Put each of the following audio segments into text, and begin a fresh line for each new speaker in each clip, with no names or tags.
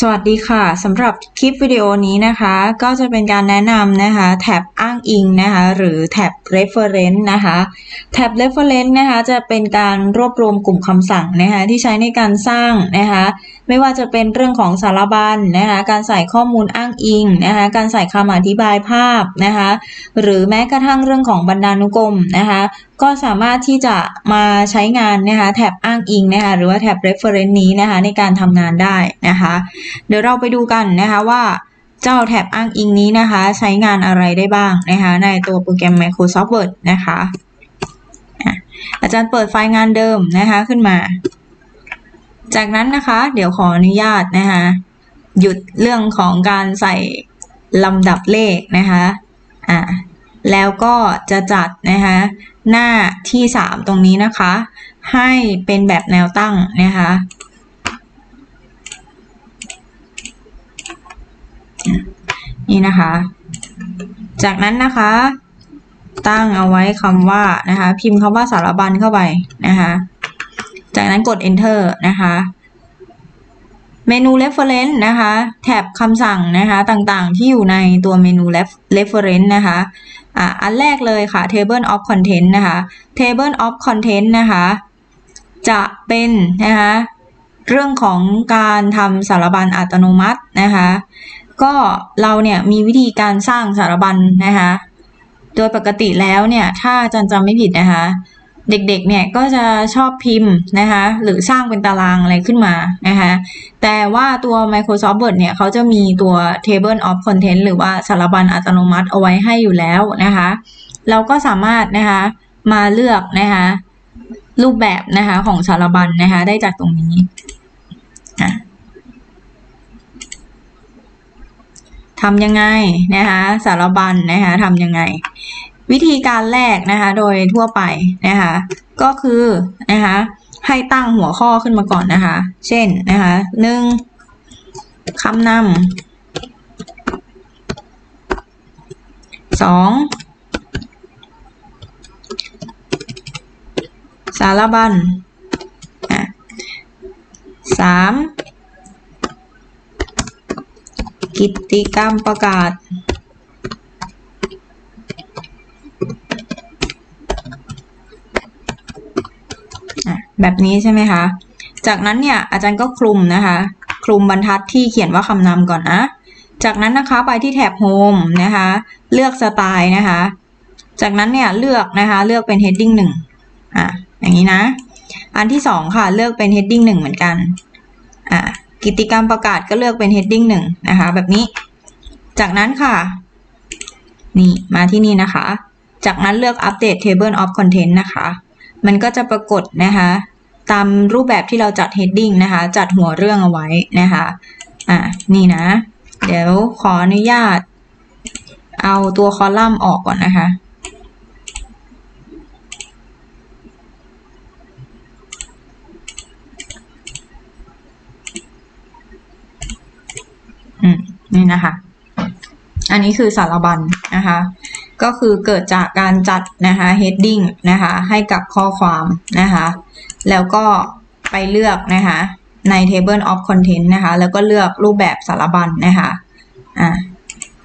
สวัสดีค่ะสำหรับคลิปวิดีโอนี้นะคะ ก็จะเป็นการแนะนำนะคะ แท็บอ้างอิงนะคะ หรือแท็บ reference นะคะแท็บ reference นะคะ จะเป็นการรวบรวมกลุ่มคำสั่งนะคะ ที่ใช้ในการสร้างนะคะ ไม่ว่าจะเป็นเรื่องของสารบัญนะคะการใส่ข้อมูลอ้างอิงนะคะการใส่คำอธิบายภาพนะคะหรือแม้กระทั่งเรื่องของบรรณานุกรมนะคะก็สามารถที่จะมาใช้งานนะคะแท็บอ้างอิงนะคะหรือว่าแท็บ reference นี้นะคะในการทำงานได้นะคะเดี๋ยวเราไปดูกันนะคะว่าเจ้าแท็บอ้างอิงนี้นะคะ ใช้งานอะไรได้บ้างนะคะ ในตัวโปรแกรม Microsoft Word นะคะ อาจารย์เปิดไฟล์งานเดิมนะคะขึ้นมา จากนั้นนะคะ เดี๋ยวขออนุญาตนะคะหยุดเรื่องของการใส่ลำดับเลขนะคะอะแล้วก็จะจัดนะคะหน้าที่ 3 ตรงนี้นะคะ ให้เป็นแบบแนวตั้งนะคะนี่นะคะ จากนั้นนะคะ ตั้งเอาไว้คำว่านะคะ พิมพ์คำว่าสารบัญเข้าไปนะคะ จากนั้นกด enter นะคะเมนู reference นะคะแท็บคำสั่งนะคะต่างๆ ที่อยู่ในตัวเมนู reference นะคะอะอันแรกเลยค่ะ table of content นะคะ table of content นะคะจะเป็นนะคะเรื่องของการทำสารบัญอัตโนมัตินะคะก็เราเนี่ยมีวิธีการสร้างสารบัญนะคะโดยปกติแล้วเนี่ยถ้าจารย์จำไม่ผิดนะคะ เด็กๆ เนี่ยก็จะชอบพิมพ์นะคะหรือสร้างเป็นตารางอะไรขึ้นมานะคะแต่ว่าตัว Microsoft Word เนี่ยเขาจะมีตัว Table of Content หรือว่าสารบัญอัตโนมัติเอาไว้ให้อยู่แล้วนะคะเราก็สามารถนะคะมาเลือกนะคะรูปแบบนะคะของสารบัญนะคะได้จากตรงนี้ทำยังไงนะคะสารบัญนะคะทำยังไง วิธีการแรกนะคะ โดยทั่วไปนะคะ ก็คือนะคะให้ตั้งหัวข้อขึ้นมาก่อนนะคะ เช่นนะคะหนึ่งคำนำสองสารบัญอะสามกิจกรรมประกาศ อะ แบบนี้ใช่ไหมคะ จากนั้นเนี่ยอาจารย์ก็คลุมนะคะ คลุมบรรทัดที่เขียนว่าคำนำก่อนนะ จากนั้นนะคะไปที่แท็บ Home นะคะ เลือกสไตล์นะคะ จากนั้นเนี่ยเลือกนะคะเลือกเป็น heading 1อะอย่างนี้นะ อันที่สองค่ะเลือกเป็น heading 1 เหมือนกันอะกิจกรรมประกาศก็เลือกเป็น heading 1 นะคะ แบบนี้ จากนั้นค่ะ นี่มาที่นี่นะคะ จากนั้นเลือก update table of content นะคะ มันก็จะปรากฏนะคะตามรูปแบบที่เราจัด heading นะคะ จัดหัวเรื่องเอาไว้นะคะอะนี่นะ เดี๋ยวขออนุญาต เอาตัวคอลัมน์ออกก่อนนะคะอืมนี่นะคะ อันนี้คือสารบัญนะคะ ก็คือเกิดจากการจัดนะคะ heading นะคะ ให้กับข้อความนะคะ แล้วก็ไปเลือกนะคะใน table of content นะคะ แล้วก็เลือกรูปแบบสารบัญนะคะอ่า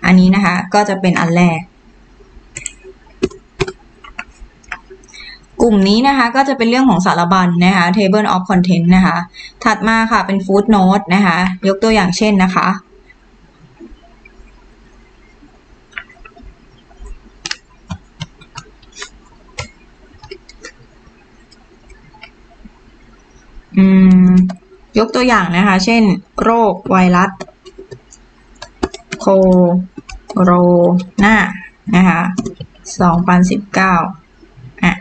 อันนี้นะคะก็จะเป็นอันแรก กลุ่มนี้นะคะก็จะเป็นเรื่องของสารบัญนะคะ table of content นะคะ ถัดมาค่ะเป็น footnote นะคะ ยกตัวอย่างเช่นนะคะ อืม ยกตัวอย่างนะคะ เช่น โรคไวรัสโคโรนานะคะ2019อะ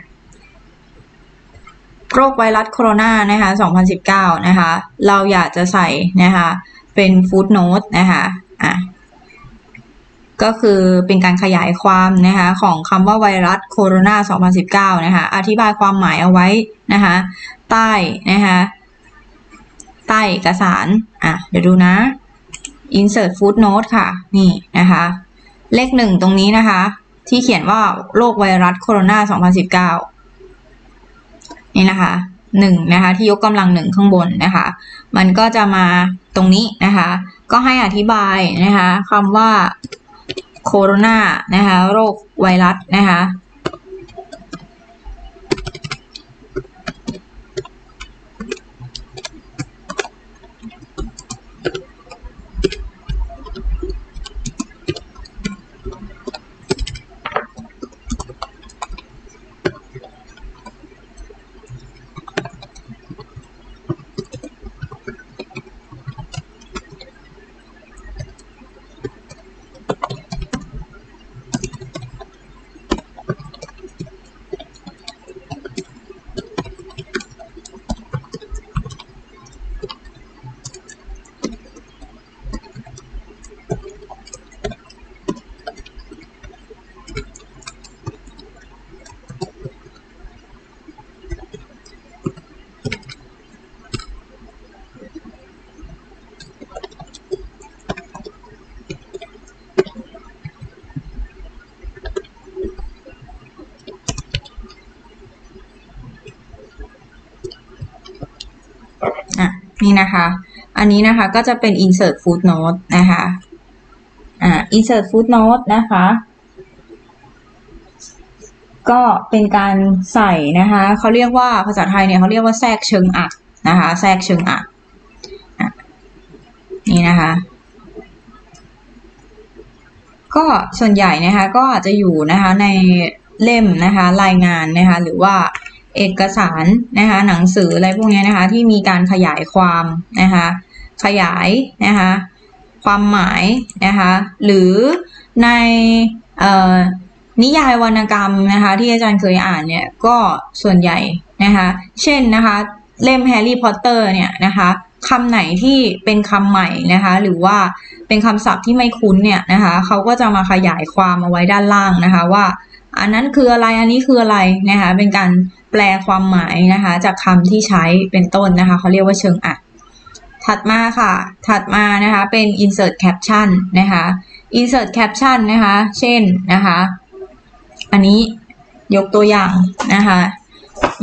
โรคไวรัสโคโรนานะคะ2019 นะคะ เราอยากจะใส่นะคะ เป็นฟูดโนตนะคะอะก็คือเป็นการขยายความนะคะของคำว่าไวรัสโคโรนา2019 นะคะ อธิบายความหมายเอาไว้นะคะ ใต้นะคะ ใต้เอกสาร อะ เดี๋ยวดูนะ insert footnote ค่ะ นี่นะคะ เลขหนึ่งตรงนี้นะคะ ที่เขียนว่าโรคไวรัสโคโรนา2019 นี่นะคะหนึ่งนะคะ ที่ยกกำลังหนึ่งข้างบนนะคะ มันก็จะมาตรงนี้นะคะ ก็ให้อธิบายนะคะคำว่าโคโรนานะคะ โรคไวรัสนะคะ อะ นี่นะคะ อันนี้นะคะก็จะเป็น insert footnote นะคะ อ่า insert footnote นะคะ ก็เป็นการใส่นะคะ เขาเรียกว่าภาษาไทยเนี่ยเขาเรียกว่าแทรกเชิงอักนะคะ แทรกเชิงอักนี่นะคะ ก็ส่วนใหญ่นะคะก็อาจจะอยู่นะคะในเล่มนะคะรายงานนะคะหรือว่า เอกสารนะคะหนังสืออะไรพวกนี้นะคะที่มีการขยายความนะคะขยายนะคะความหมายนะคะหรือในออนิยายวรรณกรรมนะคะที่อาจารย์เคยอ่านเนี่ยก็ส่วนใหญ่นะคะเช่นนะคะเล่มแฮร์รี่พอตเตอร์เนี่ยนะคะคำไหนที่เป็นคำใหม่นะคะหรือว่าเป็นคำศัพท์ที่ไม่คุ้นเนี่ยนะคะเขาก็จะมาขยายความเอาไว้ด้านล่างนะคะว่า อันนั้นคืออะไรอันนี้คืออะไรนะคะเป็นการแปลความหมายนะคะ จากคำที่ใช้เป็นต้นนะคะเขาเรียกว่าเชิงอัด ถัดมาค่ะ ถัดมานะคะเป็น insert caption นะคะ insert caption นะคะ เช่นนะคะ อันนี้ยกตัวอย่างนะคะ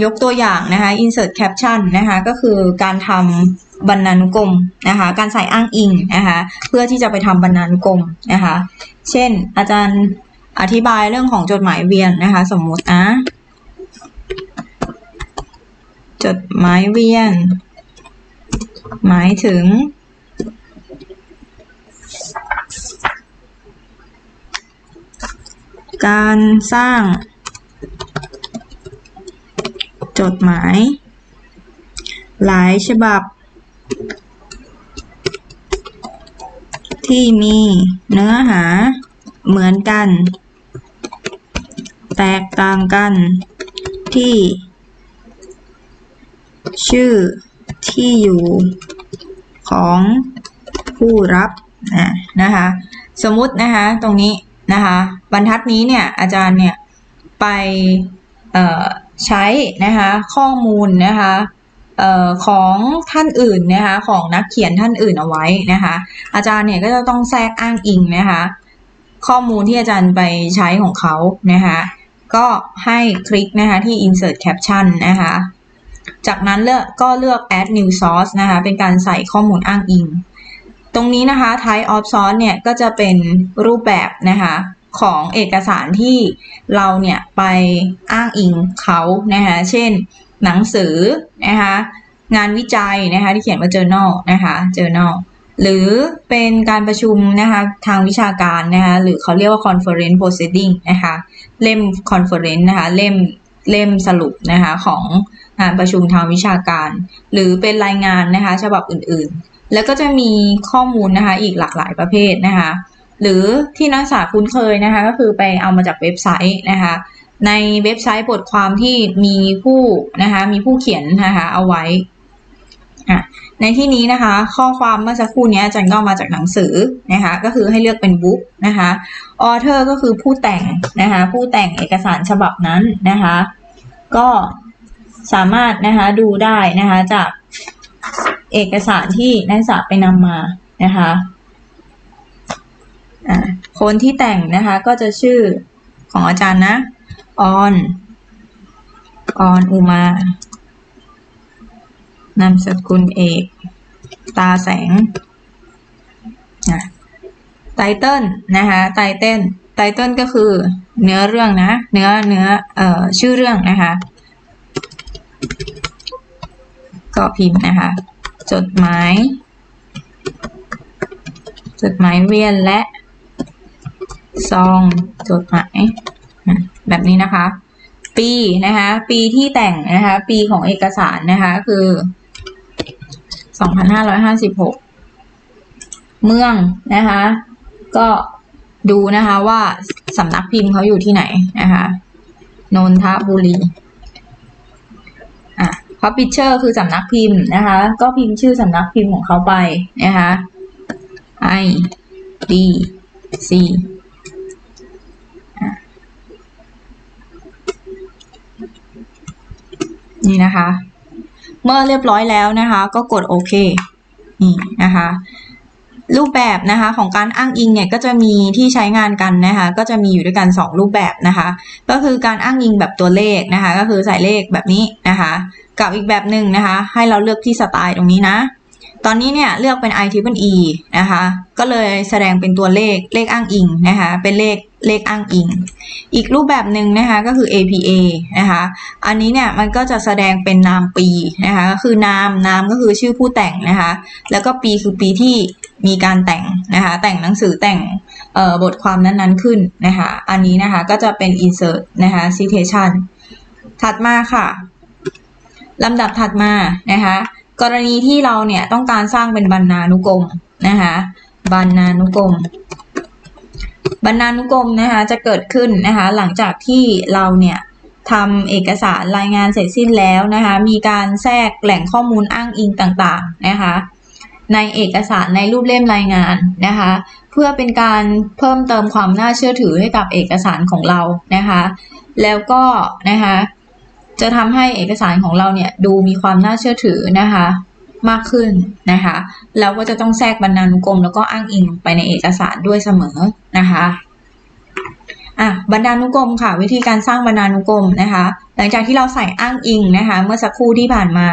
ยกตัวอย่างนะคะ insert caption นะคะก็คือการทำบรรณานุกรมนะคะ การใส่อ้างอิงนะคะ เพื่อที่จะไปทำบรรณานุกรมนะคะ เช่น อาจารย์ อธิบายเรื่องของจดหมายเวียนนะคะ สมมุตินะ จดหมายเวียน หมายถึง การสร้าง จดหมาย หลายฉบับ ที่มีเนื้อหาเหมือนกัน แตกต่างกันที่ ชื่อที่อยู่ของผู้รับนะนะคะสมมุตินะคะตรงนี้นะคะบรรทัดนี้เนี่ยอาจารย์เนี่ยไปใช้นะคะข้อมูลนะคะออของท่านอื่นนะคะของนักเขียนท่านอื่นเอาไว้นะคะอาจารย์เนี่ยก็จะต้องแทรกอ้างอิงนะคะข้อมูลที่อาจารย์ไปใช้ของเขานะคะ ก็ให้คลิกนะคะที่ insert caption นะคะ จากนั้นเลือกก็เลือก add new source นะคะ เป็นการใส่ข้อมูลอ้างอิง ตรงนี้นะคะ type of source เนี่ยก็จะเป็นรูปแบบนะคะของเอกสารที่เราเนี่ยไปอ้างอิงเขานะคะ เช่นหนังสือนะคะ งานวิจัยนะคะที่เขียนว่า journal นะคะ journal หรือเป็นการประชุมนะคะทางวิชาการนะคะหรือเขาเรียกว่า conference proceeding นะคะเล่ม conference นะคะเล่มเล่มสรุปนะคะของงานประชุมทางวิชาการ หรือเป็นรายงานนะคะฉบับอื่นๆ แล้วก็จะมีข้อมูลนะคะอีกหลากหลายประเภทนะคะหรือที่นักศึกษาคุ้นเคยนะคะก็คือไปเอามาจากเว็บไซต์นะคะในเว็บไซต์บทความที่มีผู้นะคะมีผู้เขียนนะคะเอาไว้ ในที่นี้นะคะ ข้อความเมื่อสักครู่นี้อาจารย์ก็มาจากหนังสือนะคะ ก็คือให้เลือกเป็นบุ๊กนะคะ author ก็คือผู้แต่งนะคะ ผู้แต่งเอกสารฉบับนั้นนะคะ ก็สามารถนะคะดูได้นะคะจากเอกสารที่นักศึกษาไปนำมานะคะคนที่แต่งนะคะก็จะชื่อของอาจารย์นะออนออนอุมานามสกุลเอก ตาแสงนะไตเติ้ลนะคะไตเติ้ลไตเติ้ลก็คือเนื้อเรื่องนะ เนื้อเนื้อเอ่อชื่อเรื่องนะคะ ก็พิมพ์นะคะ จดหมาย จดหมายเวียนและซองจดหมายแบบนี้นะคะ ปีนะคะ ปีที่แต่งนะคะ ปีของเอกสารนะคะ คือ 2556 เมืองนะคะ ก็ดูนะคะว่าสำนักพิมพ์เขาอยู่ที่ไหนนะคะนนทบุรีอะ publisher คือสำนักพิมพ์นะคะ ก็พิมพ์ชื่อสำนักพิมพ์ของเขาไปนะคะ I D C อะนี่นะคะ เมื่อเรียบร้อยแล้วนะคะ ก็กดโอเคนี่นะคะรูปแบบนะคะของการอ้างอิงเนี่ยก็จะมีที่ใช้งานกันนะคะก็จะมีอยู่ด้วยกัน 2 รูปแบบนะคะ ก็คือการอ้างอิงแบบตัวเลขนะคะ ก็คือใส่เลขแบบนี้นะคะ กับอีกแบบหนึ่งนะคะ ให้เราเลือกที่สไตล์ตรงนี้นะ ตอนนี้เนี่ยเลือกเป็น i t r i p l e นะคะ ก็เลยแสดงเป็นตัวเลขเลขอ้างอิงนะคะ เป็นเลขเลขอ้างอิง อีกรูปแบบหนึ่งนะคะก็คือ APA นะคะ อันนี้เนี่ยมันก็จะแสดงเป็นนามปีนะคะก็คือนามนามก็คือชื่อผู้แต่งนะคะ แล้วก็ปีคือปีที่มีการแต่งนะคะ แต่งหนังสือแต่งเอ่อบทความนั้นๆขึ้นนะคะ อันนี้นะคะก็จะเป็น insert นะคะ citation ถัดมาค่ะลำดับถัดมานะคะ กรณีที่เราเนี่ยต้องการสร้างเป็นบรรณานุกรมนะคะบรรณานุกรมบรรณานุกรมนะคะจะเกิดขึ้นนะคะหลังจากที่เราเนี่ยทำเอกสารรายงานเสร็จสิ้นแล้วนะคะมีการแทรกแหล่งข้อมูลอ้างอิงต่างๆนะคะในเอกสารในรูปเล่มรายงานนะคะเพื่อเป็นการเพิ่มเติมความน่าเชื่อถือให้กับเอกสารของเรานะคะแล้วก็นะคะ จะทำให้เอกสารของเราเนี่ยดูมีความน่าเชื่อถือนะคะมากขึ้นนะคะเราก็จะต้องแทรกบรรณานุกรมแล้วก็อ้างอิงไปในเอกสารด้วยเสมอนะคะอะบรรณานุกรมค่ะ วิธีการสร้างบรรณานุกรมนะคะ หลังจากที่เราใส่อ้างอิงนะคะ เมื่อสักครู่ที่ผ่านมา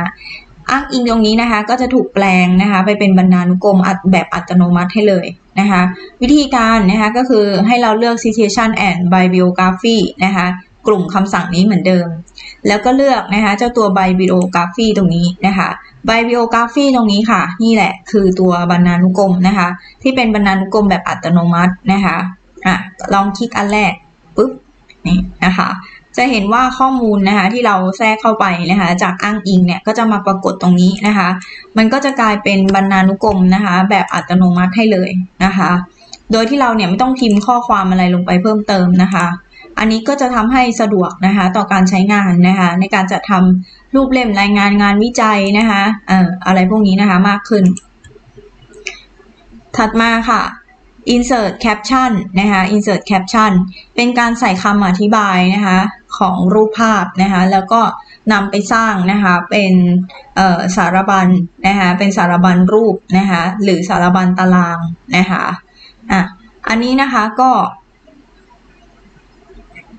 อ้างอิงตรงนี้นะคะ ก็จะถูกแปลงนะคะ ไปเป็นบรรณานุกรมอัดแบบอัตโนมัติให้เลยนะคะ วิธีการนะคะก็คือให้เราเลือก citation and bibliography นะคะ กลุ่มคำสั่งนี้เหมือนเดิม แล้วก็เลือกนะคะเจ้าตัว bibliography ตรงนี้นะคะ bibliography ตรงนี้ค่ะ นี่แหละคือตัวบรรณานุกรมนะคะ ที่เป็นบรรณานุกรมแบบอัตโนมัตินะคะอะลองคลิกอันแรกปุ๊บนี่นะคะจะเห็นว่าข้อมูลนะคะที่เราแทรกเข้าไปนะคะจากอ้างอิงเนี่ยก็จะมาปรากฏตรงนี้นะคะ มันก็จะกลายเป็นบรรณานุกรมนะคะ แบบอัตโนมัติให้เลยนะคะ โดยที่เราเนี่ยไม่ต้องพิมพ์ข้อความอะไรลงไปเพิ่มเติมนะคะ อันนี้ก็จะทำให้สะดวกนะคะต่อการใช้งานนะคะในการจัดทำรูปเล่มรายงานงานวิจัยนะคะเอ่ออะไรพวกนี้นะคะมากขึ้น ถัดมาค่ะ insert caption นะคะ insert caption เป็นการใส่คำอธิบายนะคะของรูปภาพนะคะแล้วก็นำไปสร้างนะคะเป็นสารบัญนะคะเป็นสารบัญรูปนะคะหรือสารบัญตารางนะคะอะอันนี้นะคะก็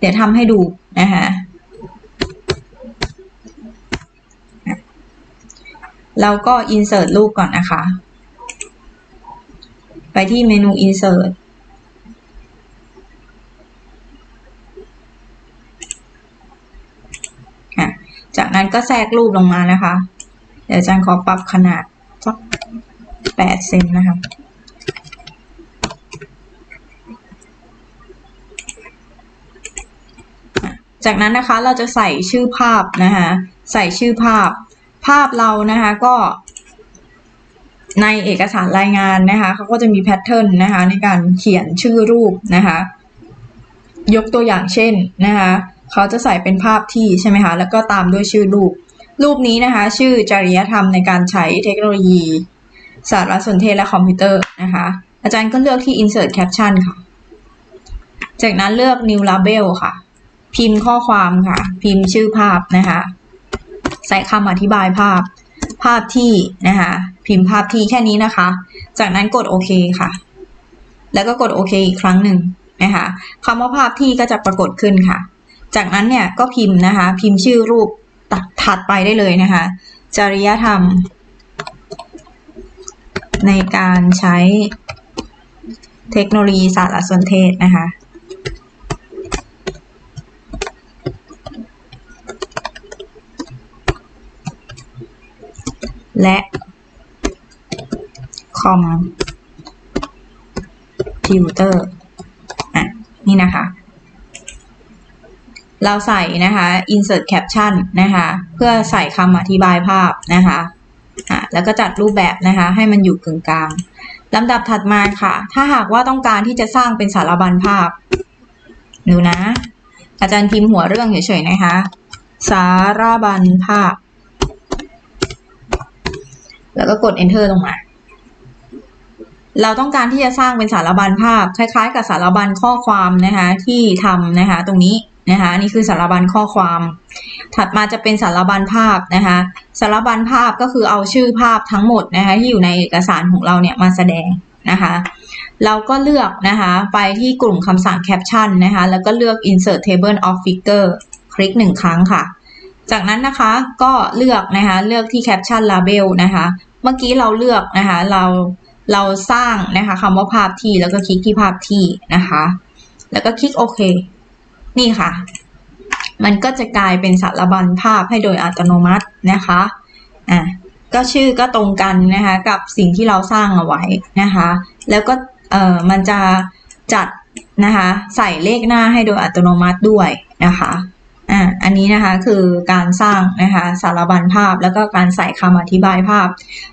เดี๋ยวทำให้ดูนะคะเราก็ insert รูปก่อนนะคะ ไปที่เมนู insert จากนั้นก็แทรกรูปลงมานะคะ เดี๋ยวอาจารย์ขอปรับขนาดสักแปดเซนนะคะ จากนั้นนะคะเราจะใส่ชื่อภาพนะคะใส่ชื่อภาพ ภาพเรานะคะก็ในเอกสารรายงานนะคะเขาก็จะมีแพทเทิร์นนะคะในการเขียนชื่อรูปนะคะยกตัวอย่างเช่นนะคะเขาจะใส่เป็นภาพที่ใช่ไหมคะแล้วก็ตามด้วยชื่อรูป รูปนี้นะคะ ชื่อจริยธรรมในการใช้เทคโนโลยี สารสนเทศและคอมพิวเตอร์นะคะ อาจารย์ก็เลือกที่ insert caption ค่ะ จากนั้นเลือก new label ค่ะ พิมพ์ข้อความค่ะ พิมพ์ชื่อภาพนะคะใส่คำอธิบายภาพ ภาพที่นะคะพิมพ์ภาพที่แค่นี้นะคะ จากนั้นกดโอเคค่ะ แล้วก็กดโอเคอีกครั้งหนึ่งนะคะคำว่าภาพที่ก็จะปรากฏขึ้นค่ะ จากนั้นเนี่ยก็พิมพ์นะคะ พิมพ์ชื่อรูปตัดถัดไปได้เลยนะคะ จริยธรรม ในการใช้เทคโนโลยีสารสนเทศนะคะ และคอมพิวเตอร์อะนี่นะคะ เราใส่นะคะ insert caption นะคะ เพื่อใส่คำอธิบายภาพนะคะอะแล้วก็จัดรูปแบบนะคะ ให้มันอยู่กึ่งกลางลำดับถัดมาค่ะ ถ้าหากว่าต้องการที่จะสร้างเป็นสารบัญภาพ ดูนะ อาจารย์พิมพ์หัวเรื่องเฉยๆนะคะ สารบัญภาพ แล้วก็กด enter ลงมา เราต้องการที่จะสร้างเป็นสารบัญภาพ คล้ายๆ กับสารบัญข้อความนะคะที่ทำนะคะตรงนี้นะคะนี่คือสารบัญข้อความ ถัดมาจะเป็นสารบัญภาพนะคะสารบัญภาพก็คือเอาชื่อภาพทั้งหมดนะคะที่อยู่ในเอกสารของเราเนี่ยมาแสดงนะคะเราก็เลือกนะคะไปที่กลุ่มคำสั่ง caption นะคะแล้วก็เลือก insert table of figure คลิกหนึ่งครั้งค่ะ จากนั้นนะคะก็เลือกนะคะเลือกที่ caption label นะคะ เมื่อกี้เราเลือกนะคะเราเราสร้างนะคะคำว่าภาพที่แล้วก็คลิกที่ภาพที่นะคะ แล้วก็คลิกโอเค นี่ค่ะ มันก็จะกลายเป็นสารบัญภาพให้โดยอัตโนมัตินะคะอะก็ชื่อก็ตรงกันนะคะกับสิ่งที่เราสร้างเอาไว้นะคะ แล้วก็เอ่อมันจะจัดนะคะใส่เลขหน้าให้โดยอัตโนมัติด้วยนะคะ อะอันนี้นะคะคือการสร้างนะคะสารบัญภาพ แล้วก็การใส่คำอธิบายภาพ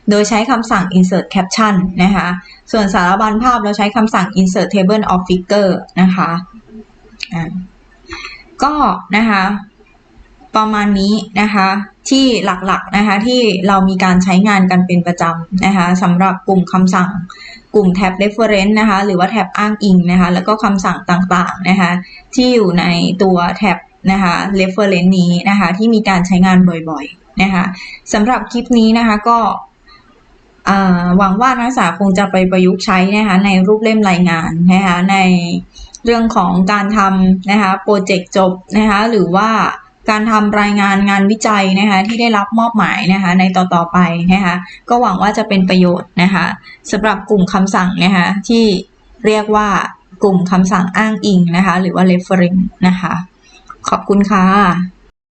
โดยใช้คำสั่ง insert caption นะคะส่วนสารบัญภาพเราใช้คำสั่ง insert table of figure นะคะอ่าก็นะคะประมาณนี้นะคะที่หลักๆนะคะที่เรามีการใช้งานกันเป็นประจำนะคะสำหรับกลุ่มคำสั่งกลุ่มแท็บ reference นะคะหรือว่าแท็บอ้างอิงนะคะแล้วก็คำสั่งต่างๆนะคะที่อยู่ในตัวแท็บ นะคะ reference นี้นะคะ ที่มีการใช้งานบ่อยๆนะคะสำหรับคลิปนี้นะคะก็หวังว่านักศึกษาคงจะไปประยุกต์ใช้นะคะในรูปเล่มรายงานนะคะในเรื่องของการทำนะคะโปรเจกต์จบนะคะหรือว่าการทำรายงานงานวิจัยนะคะที่ได้รับมอบหมายนะคะในต่อๆไปนะคะก็หวังว่าจะเป็นประโยชน์นะคะสำหรับกลุ่มคำสั่งนะคะที่เรียกว่ากลุ่มคำสั่งอ้างอิงนะคะหรือว่า reference นะคะ ขอบคุณค่ะ